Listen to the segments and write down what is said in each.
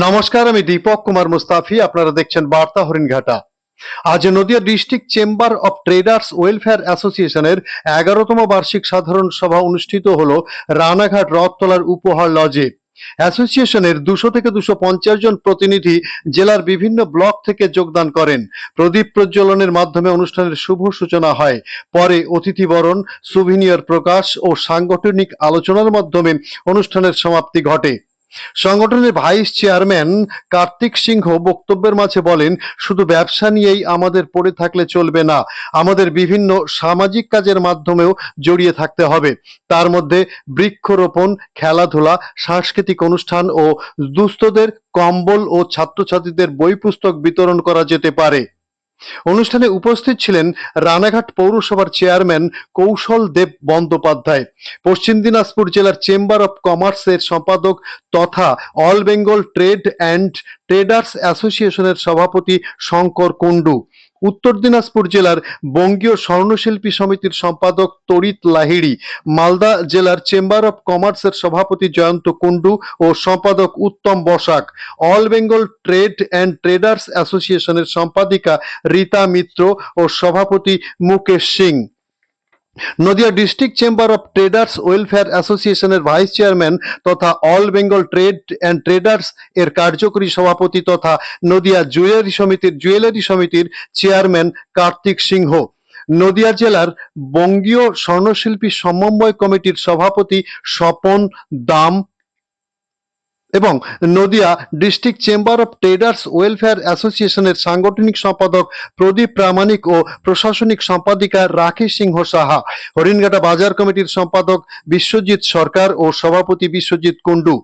নমস্কার, আমি দীপক কুমার মুস্তাফি, আপনারা দেখছেন বার্তা হরিণঘাটা। আজ Nadia district chamber of traders welfare অ্যাসোসিয়েশনের এগারোতম বার্ষিক সাধারণ সভা অনুষ্ঠিত হল রানাঘাট রথতলার উপহার লজে। অ্যাসোসিয়েশনের দুশো থেকে দুশো পঞ্চাশ জন প্রতিনিধি জেলার বিভিন্ন ব্লক থেকে যোগদান করেন। প্রদীপ প্রজ্বলনের মাধ্যমে অনুষ্ঠানের শুভ সূচনা হয়। পরে অতিথিবরণ, সুভিনিয়র প্রকাশ ও সাংগঠনিক আলোচনার মাধ্যমে অনুষ্ঠানের সমাপ্তি ঘটে। সংগঠনের ভাইস চেয়ারম্যান কার্তিক সিংহ বক্তব্যের মাঝে বলেন, শুধু ব্যবসা নিয়েই আমাদের পড়ে থাকলে চলবে না, আমাদের বিভিন্ন সামাজিক কাজের মাধ্যমেও জড়িয়ে থাকতে হবে। তার মধ্যে বৃক্ষরোপণ, খেলাধুলা, সাংস্কৃতিক অনুষ্ঠান ও দুস্থদের কম্বল ও ছাত্রছাত্রীদের বই পুস্তক বিতরণ করা যেতে পারে। অনুষ্ঠানে উপস্থিত ছিলেন রানাঘাট পৌরসভার চেয়ারম্যান কৌশল দেব বন্দ্যোপাধ্যায়, পশ্চিম দিনাজপুর জেলার চেম্বার অফ কমার্সের সম্পাদক তথা all Bengal trade and traders অ্যাসোসিয়েশনের সভাপতি শঙ্কর কুণ্ডু। উত্তর দিনাজপুর জেলার বঙ্গীয় স্বর্ণশিল্পী সমিতির সম্পাদক তড়িৎ লাহিড়ি, মালদা জেলার চেম্বার অব কমার্সের সভাপতি জয়ন্ত কুণ্ডু ও সম্পাদক Uttam Basak, all Bengal trade and traders অ্যাসোসিয়েশনের সম্পাদিকা রীতা মিত্র ও সভাপতি Mukesh Singh. Nadia district chamber of traders welfare অ্যাসোসিয়েশনের ভাইস চেয়ারম্যান তথা all Bengal trade and traders এর কার্যকরী সভাপতি তথা নদিয়া জুয়েলারি সমিতির জুয়েলারি সমিতির চেয়ারম্যান কার্তিক সিংহ। নদিয়া জেলার বঙ্গীয় স্বর্ণশিল্পী সমন্বয় কমিটির সভাপতি স্বপন দাম এবং Nadia district chamber of traders welfare অ্যাসোসিয়েশনের সাংগঠনিক সম্পাদক প্রদীপ প্রামাণিক ও প্রশাসনিক সম্পাদিকা রাখি সিংহ সাহা, হরিণঘাটা বাজার কমিটির সম্পাদক বিশ্বজিৎ সরকার ও সভাপতি বিশ্বজিৎ কুণ্ডু।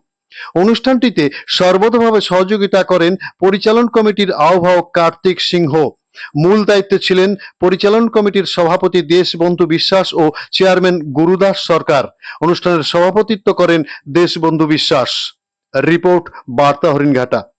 অনুষ্ঠানটিতে সর্বতভাবে সহযোগিতা করেন পরিচালন কমিটির আহ্বায়ক কার্তিক সিংহ। মূল দায়িত্বে ছিলেন পরিচালন কমিটির সভাপতি দেশবন্ধু বিশ্বাস ও চেয়ারম্যান গুরুদাস সরকার। অনুষ্ঠানের সভাপতিত্ব করেন দেশবন্ধু বিশ্বাস। রিপোর্ট বার্তা হরিণঘাটা রাজনৈতিক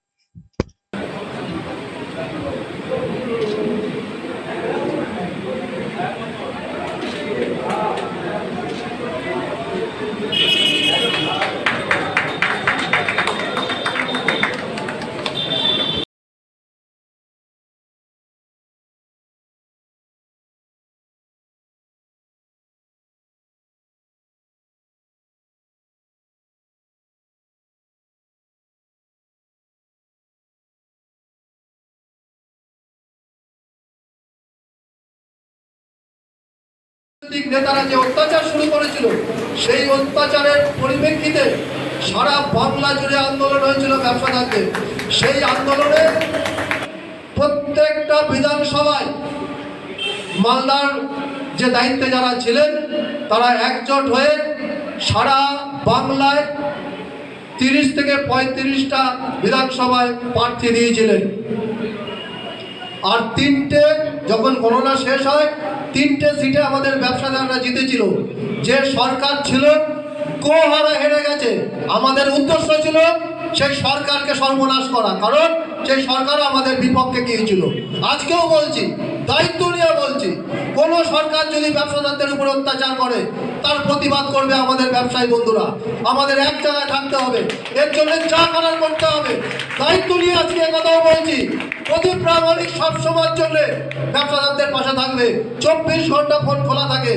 নেতারা যে অত্যাচার শুরু করেছিল, সেই অত্যাচারের পরিপ্রেক্ষিতে সারা বাংলা জুড়ে আন্দোলন হয়েছিল ব্যবসাদারদের। সেই আন্দোলনে প্রত্যেকটা বিধানসভায় মালদার যে দায়িত্বে যারা ছিলেন, তারা একজোট হয়ে সারা বাংলায় তিরিশ থেকে পঁয়ত্রিশটা বিধানসভায় প্রার্থী দিয়েছিলেন। আর তিনটে যখন গণনা শেষ হয় তিনটে সিটে আমাদের ব্যবসাদাররা জিতেছিল। যে সরকার ছিল, কোহারা হেরে গেছে। আমাদের উদ্দেশ্য ছিল সেই সরকারকে সর্বনাশ করা। কারণ সেই সরকার আমাদের বিপক্ষে গিয়েছিল আজকেও বলছি, দায়িত্ব নিয়ে বলছি, কোনো সরকার যদি ব্যবসাদারদের উপর অত্যাচার করে, তার প্রতিবাদ করবে আমাদের ব্যবসায়ী বন্ধুরা। আমাদের এক জায়গায় থাকতে হবে। এর জন্য যা করার করতে হবে। দায়িত্ব নিয়ে আজকে একথাও বলছি প্রদীপ প্রামাণিক সব সময়ের জন্য ব্যবসাদারদের পাশে থাকবে। চব্বিশ ঘণ্টা ফোন খোলা থাকে।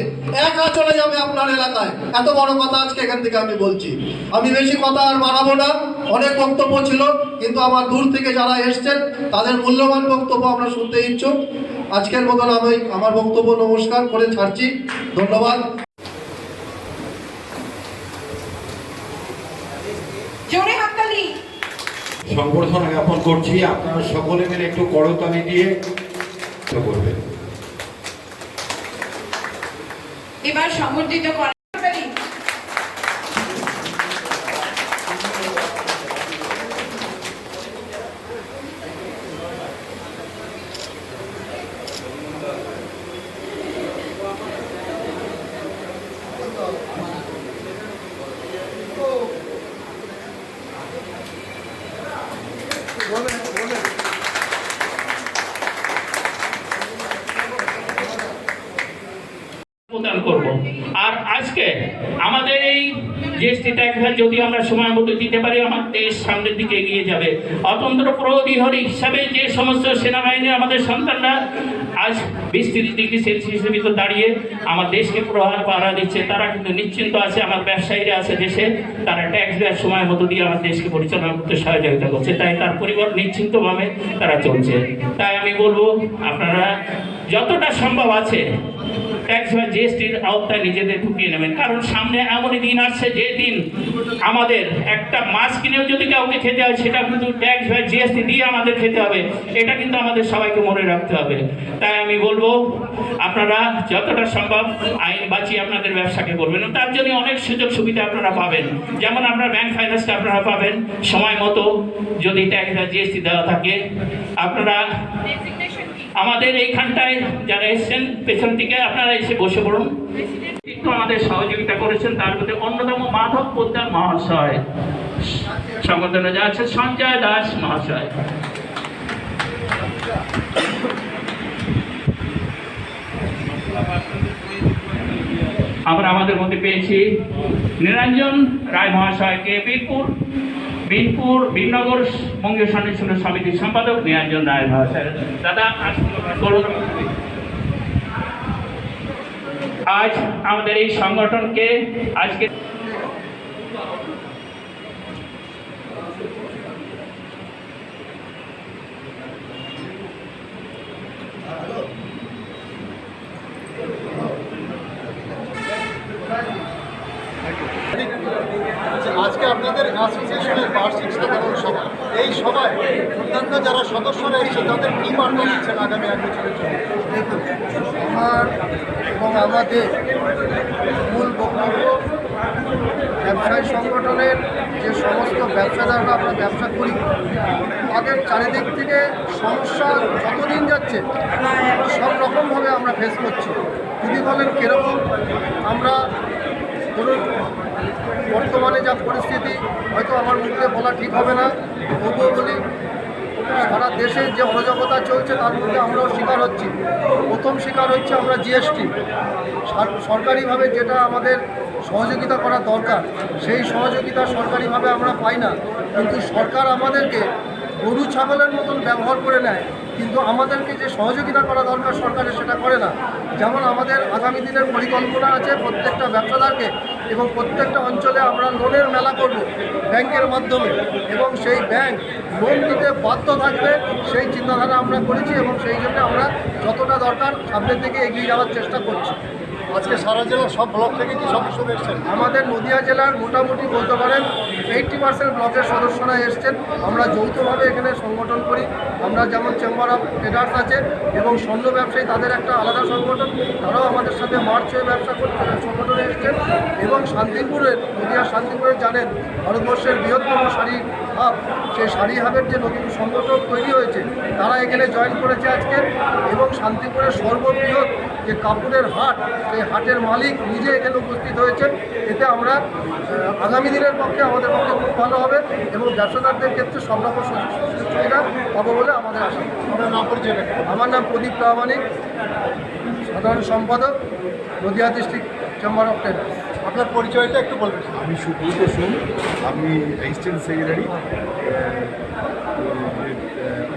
একা চলে যাবে আপনার এলাকায়। এত বড় কথা আজকে এখান থেকে আমি বলছি। আমি বেশি কথা আর বাড়াবো না। অনেক বক্তব্য ছিল, কিন্তু আমার দূর থেকে যারা এসছেন, তাদের মূল্যবান বক্তব্য আমরা শুনতে ইচ্ছুক। আজকের মতন আমি আমার বক্তব্য নমস্কার করে ছাড়ছি। ধন্যবাদ। সংবর্ধনা জ্ঞাপন করছি। আপনারা সকলে মিলে একটু করতালি দিয়ে করবেন। এবার সমর্থিত করেন হাততালি। প্রদান করব আর আজকে আমাদের এই জিএসটি ট্যাক্স যদি আমরা সময় মতো দিতে পারি, আমার দেশ সামনের দিকে এগিয়ে যাবে। অতন্ত্র প্রহরী হিসাবে যে সমস্ত সেনাবাহিনী, আমাদের সন্তানরা আজ বিশ তিরিশ ডিগ্রি সেলসিয়াসের ভিতর দাঁড়িয়ে আমার দেশকে প্রহার পাহারা দিচ্ছে। তারা কিন্তু নিশ্চিন্ত আছে, আমার ব্যবসায়ীরা আছে দেশে, তারা ট্যাক্স দেওয়ার সময় মতো দিয়ে আমার দেশকে পরিচালনা করতে সহযোগিতা করছে। তাই তার পরিবার নিশ্চিন্তভাবে তারা চলছে। তাই আমি বলব, আপনারা যতটা সম্ভব আছে ট্যাক্স বা জিএসটির আওতায় নিজেদের ঢুকিয়ে নেবেন। কারণ সামনে এমনই দিন আসছে যে দিন আমাদের একটা মাছ কিনেও যদি কাউকে খেতে হয়, সেটা কিন্তু ট্যাক্স বা জিএসটি দিয়ে আমাদের খেতে হবে। এটা কিন্তু আমাদের সবাইকে মনে রাখতে হবে। তাই আমি বলব, আপনারা যতটা সম্ভব আইন বাঁচিয়ে আপনাদের ব্যবসাকে করবেন তার জন্য অনেক সুযোগ সুবিধা আপনারা পাবেন। যেমন আপনার ব্যাংক ফাইন্যান্সটা আপনারা পাবেন। সময় মতো যদি ট্যাক্স বা জিএসটি দেওয়া থাকে, আপনারা আমাদের এইখানটায় যারা এসেছেন, পেছন থেকে আপনারা এসে বসে পড়ুন। একটু আমাদের সহযোগিতা করেছেন, তার মধ্যে অন্যতম মাধব পোদ্দার মহাশয়। সংগঠনে যা সঞ্জয় দাস মহাশয়। আমরা আমাদের মধ্যে পেয়েছি নিরঞ্জন রায় মহাশয়কে বীরপুর। বীরপুর বীরনগর বঙ্গীয় সন্ন্যাসী সমিতির সম্পাদক নিরঞ্জন রায় মহাশয় দাদা আজ আমাদের এই সংগঠনকে আজকে আজকে আপনাদের অ্যাসোসিয়েশনের বার্ষিক সাধারণ সভা এই সভায় অন্যান্য যারা সদস্যরা এসেছে তাদের কি বার্তা দিচ্ছেন আগামী এক বছরের জন্য? আমার এবং আমাদের মূল বক্তব্য, ব্যবসায়ী সংগঠনের যে সমস্ত ব্যবসাদাররা আমরা ব্যবসা করি, তাদের চারিদিক থেকে সমস্যা যতদিন যাচ্ছে সব রকমভাবে আমরা ফেস করছি। যদি বলেন কীরকম, আমরা ধরুন, বর্তমানে যা পরিস্থিতি, হয়তো আমার মুখে বলা ঠিক হবে না, তবুও বলি সারা দেশে যে অরাজকতা চলছে তার মধ্যে আমরাও শিকার হচ্ছি। প্রথম শিকার হচ্ছে আমরা জিএসটি। সরকারিভাবে যেটা আমাদের সহযোগিতা করা দরকার, সেই সহযোগিতা সরকারিভাবে আমরা পাই না। কিন্তু সরকার আমাদেরকে গরু, ছাগলের মতন ব্যবহার করে নেয়। কিন্তু আমাদেরকে যে সহযোগিতা করা দরকার সরকারের সেটা করে না। যেমন আমাদের আগামী দিনের পরিকল্পনা আছে প্রত্যেকটা ব্যবসাদারকে এবং প্রত্যেকটা অঞ্চলে আমরা লোনের মেলা করব ব্যাংকের মাধ্যমে। এবং সেই ব্যাংক লোন দিতে বাধ্য থাকবে সেই চিন্তাধারা আমরা করেছি এবং সেই জন্য আমরা যতটা দরকার সামনের দিকে এগিয়ে যাওয়ার চেষ্টা করছি। আজকে সারা জেলার সব ব্লক থেকে কি সদস্যরা এসেছেন? আমাদের নদিয়া জেলার মোটামুটি বলতে পারেন এইটটি পার্সেন্ট ব্লকের সদস্যরা এসছেন। আমরা যৌথভাবে এখানে সংগঠন করি। আমরা যেমন চেম্বার অফ ট্রেডার্স আছে এবং স্বর্ণ ব্যবসায়ী তাদের একটা আলাদা সংগঠন। তারাও আমাদের সাথে মার্চ হয়ে ব্যবসা করতে সংগঠনে এসছেন এবং শান্তিপুরের নদিয়ার শান্তিপুরের জানেন ভারতবর্ষের বৃহত্তম শাড়ি হাব সেই শাড়ি হাবের যে নতুন সংগঠন তৈরি হয়েছে তারা এখানে জয়েন করেছে আজকে এবং শান্তিপুরের সর্ববৃহৎ যে কাপড়ের হাট সেই হাটের মালিক নিজে এখানে উপস্থিত হয়েছেন। এতে আমরা আগামী দিনের পক্ষে আমাদের পক্ষে খুব ভালো হবে এবং ব্যবসাদারদের ক্ষেত্রে সব রকম সুযোগ সুবিধা পাবো বলে আমাদের আশা। আপনার নাম পরিচয় আমার নাম প্রদীপ প্রামাণিক সাধারণ সম্পাদক Nadia district chamber of traders. আপনার পরিচয়টা একটু বলবেন। আমি সুব্রত সোম আমি assistant secretary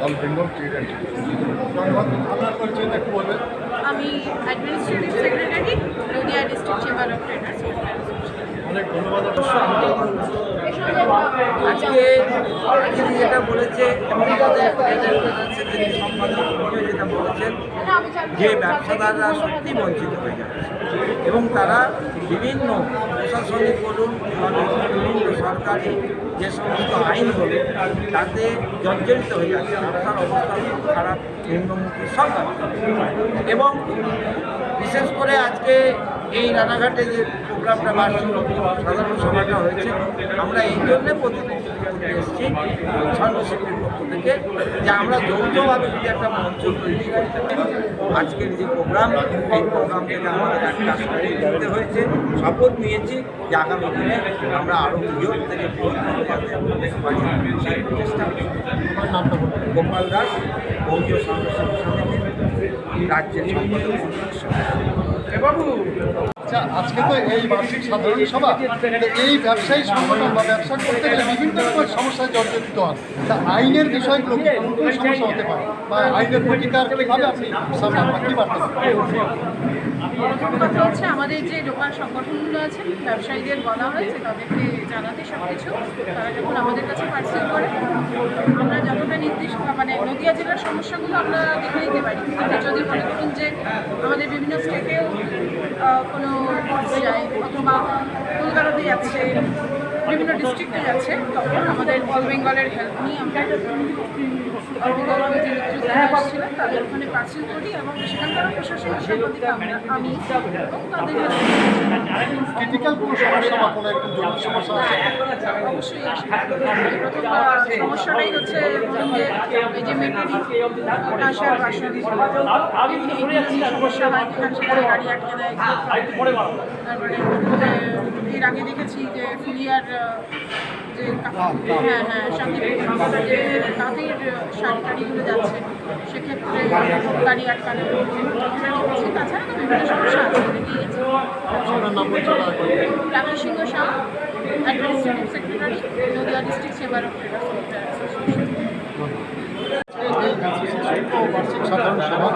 all Bengal trade আমি administrative secretary Nadia district chamber of traders অনেক ধন্যবাদ আজকে তিনি যেটা বলেছে এবং যিনি সম্পাদক যেটা বলেছেন, যে ব্যবসাদাররা সত্যি বঞ্চিত হয়ে যাচ্ছে। এবং তারা বিভিন্ন প্রশাসনিক বলুন বিভিন্ন সরকারি যে সমস্ত আইন বলুন, তাতে জর্জরিত হয়ে যাচ্ছে। ব্যবসার অবস্থা খুব খারাপ, নিম্নমুখী, সব এবং বিশেষ করে আজকে এই রানাঘাটে যে প্রোগ্রামটা বার্ষিক সাধারণ সভাটা হয়েছে। আমরা এই জন্যে প্রতিনিধিত্ব করতে এসেছি সর্বশিল্পীর পক্ষ থেকে, যে আমরা যৌথভাবে যদি একটা মঞ্চ তৈরি করতে পারি, আজকের যে প্রোগ্রাম, এই প্রোগ্রাম থেকে আমাদের একটা নিতে হয়েছে, শপথ নিয়েছি যে আগামী দিনে আমরা আরও বৃহৎ থেকে গোপাল দাস, বঙ্গীয় সংরক্ষণ সমিতির রাজ্যের সম্পাদক। আচ্ছা আজকে তো এই বার্ষিক সাধারণ সভা। এই ব্যবসায়ী সংগঠন বা ব্যবসা করতে গেলে বিভিন্ন রকমের সমস্যায় জর্জরিত হন। তা আইনের বিষয়গুলো কোন সমস্যা হতে পারে? বা আইনের প্রতিকার কীভাবে আপনি সামনে কী বার্তা কথা হচ্ছে আমাদের যে লোকাল সংগঠনগুলো আছে, ব্যবসায়ীদের বলা হয়েছে, তাদেরকে জানাতে সব কিছু তারা যখন আমাদের কাছে পার্সেল করে, আমরা যতটা নির্দিষ্ট মানে নদিয়া জেলার সমস্যাগুলো আমরা দেখে নিতে পারি। যদি মনে করুন যে আমাদের বিভিন্ন স্টেটেও কোনো পর্যায়ে যায় অথবা কলকাতাতে যাচ্ছে বিভিন্ন ডিস্ট্রিক্টে যাচ্ছে তখন আমাদের অল বেঙ্গলের হেল্প নিয়ে আমরা তাদের ওখানে পার্সেল করি এবং সেখানকার প্রশাসনের সাংবাদিক আমি এবং তাদের আছে? অবশ্যই সমস্যাটাই হচ্ছে এই যে মেটারি কাঁসার বাসন সমস্যা হয় সেখানে গাড়ি আটকে দেয়। তারপরে এর আগে দেখেছি যে ফুলিয়ার যে হ্যাঁ হ্যাঁ যে তাঁতের শাড়ি টাড়িগুলো যাচ্ছে সেক্ষেত্রে গাড়ি আটকানো এটা তাছাড়া তো বিভিন্ন সমস্যা আছে করে। Singha Shah administrative secretary Nadia district সেবার বার্ষিক সাধারণ সভা।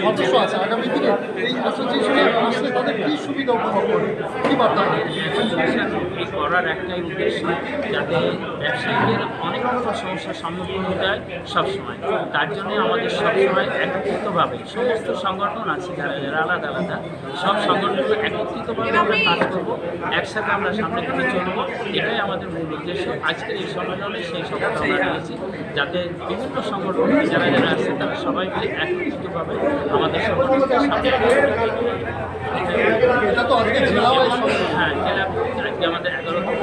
সদস্য আছে আগামী দিনে? এই অ্যাসোসিয়েশনে আসলে তাদের কী সুবিধা উপভোগ করবে? কী বার্তা করার একটাই উদ্দেশ্য যাতে ব্যবসায়ীদের রকম সমস্যার সম্মুখীন হতে হয় সবসময়। তার জন্য আমাদের সবসময় একত্রিতভাবে সমস্ত সংগঠন আছে যারা যারা আলাদা আলাদা সব সংগঠন একত্রিতভাবে আমরা কাজ করব একসাথে আমরা সামনে দিকে চলবো। এটাই আমাদের মূল উদ্দেশ্য। আজকের এই সম্মেলনে সেই সভাটা আমরা নিয়েছি যাতে বিভিন্ন সংগঠন যারা যারা আছে তারা সবাই মিলে একত্রিতভাবে আমাদের সংগঠনকে সামনে সম্মেলন। হ্যাঁ জেলা আমাদের এগারোতম।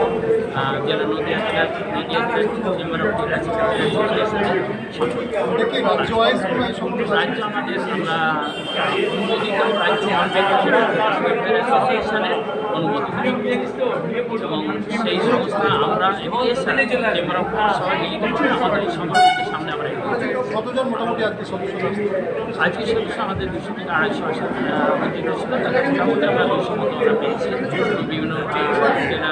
সামনে আমরা কতজন মোটামুটি আজকে সদস্য আমাদের দুশো থেকে আড়াইশো অতিরিক্ত ছিল তাদের মোটামুটি আমরা দুশো মতো আমরা পেয়েছি বিভিন্ন জেলা